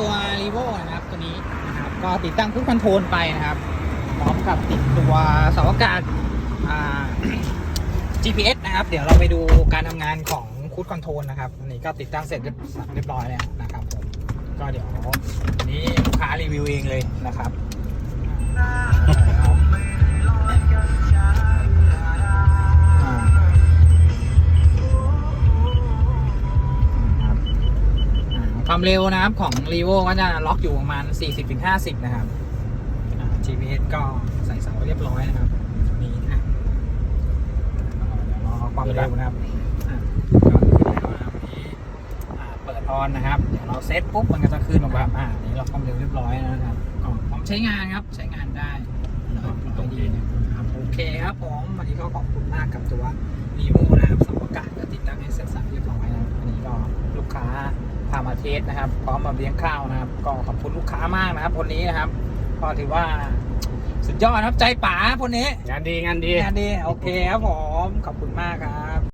ตัว r ีโวนะครับตัวนี้นะครับก็ติดตั้งคุกคอนโทรลไปนะครับพร้อมกับติดตัวเสาอากาศ GPS นะครับ เดี๋ยวเราไปดูการทำงานของคูดคอนโทรลนะครับอันนี้ก็ติดตั้งเสร็จเรียบร้อยแล้วนะครับผมก็เดี๋ยววันนี้ลูกค้ารีวิวเองเลยนะครับ ความเร็วนะครับของ r ีโวก็จะล็อกอยู่ประมาณ 40-50 นะครับอ่า GPS ก็ใส่เสาเรียบร้อยนะครับตัวนี้นะเดี๋ยวรอความเร็วนะครับอะก็ขึ้นแล้วนะครับวันนี้อ่าเปิดออนนะครับ เดี๋ยวเราเซตปุ๊บมันก็จะขึ้นออกมาอ่านี่เราความเร็วเรียบร้อยแล้วนะครับก็พร้อมใช้งานครับใช้งานได้นะครับตรงดีนะครับโอเคครับผมวันนี้ก็ขอบคุณมากกับตัวรีโวนะ พามาเทสนะครับพร้อมมาเลี้ยงข้าวนะครับ ก็ขอบคุณลูกค้ามากนะครับคนนี้นะครับ ก็ถือว่าสุดยอดนะครับใจป๋าคนนี้ งานดีงานดี งานดี โอเคครับผม ขอบคุณมากครับ